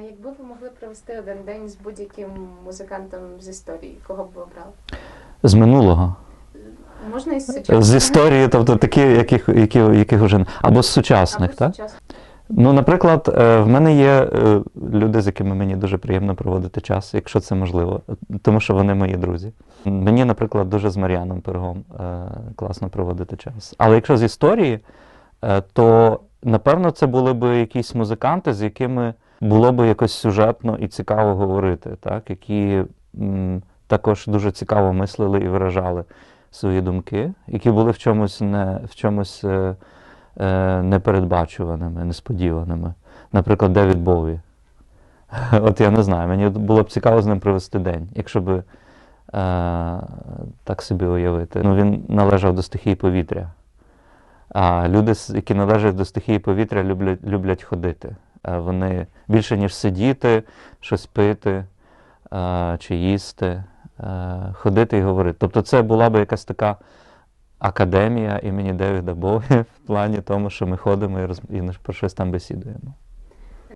А якби ви могли провести один день з будь-яким музикантом з історії, кого б ви обрали? З минулого. Можна із сучасних? З історії, тобто такі, яких, які, яких вже. Або з сучасних, Або так? сучасних. Ну, наприклад, е, в мене є е, люди, з якими мені дуже приємно проводити час, якщо це можливо, тому що вони мої друзі. Мені, наприклад, дуже з Мар'яном Пирогом е, класно проводити час. Але якщо з історії, е, то напевно це були б якісь музиканти, з якими було б якось сюжетно і цікаво говорити, так? які м, також дуже цікаво мислили і виражали свої думки, які були в чомусь не в чомусь. е, е, непередбачуваними, несподіваними. Наприклад, Девід Боуі. От я не знаю, мені було б цікаво з ним провести день, якщо би е, так собі уявити. Ну, він належав до стихії повітря. А люди, які належать до стихії повітря, люблять, люблять ходити. Е, Вони більше, ніж сидіти, щось пити е, чи їсти, е, ходити і говорити. Тобто це була би якась така академія імені Девіда Бога в плані тому, що ми ходимо і, про щось там бесідуємо.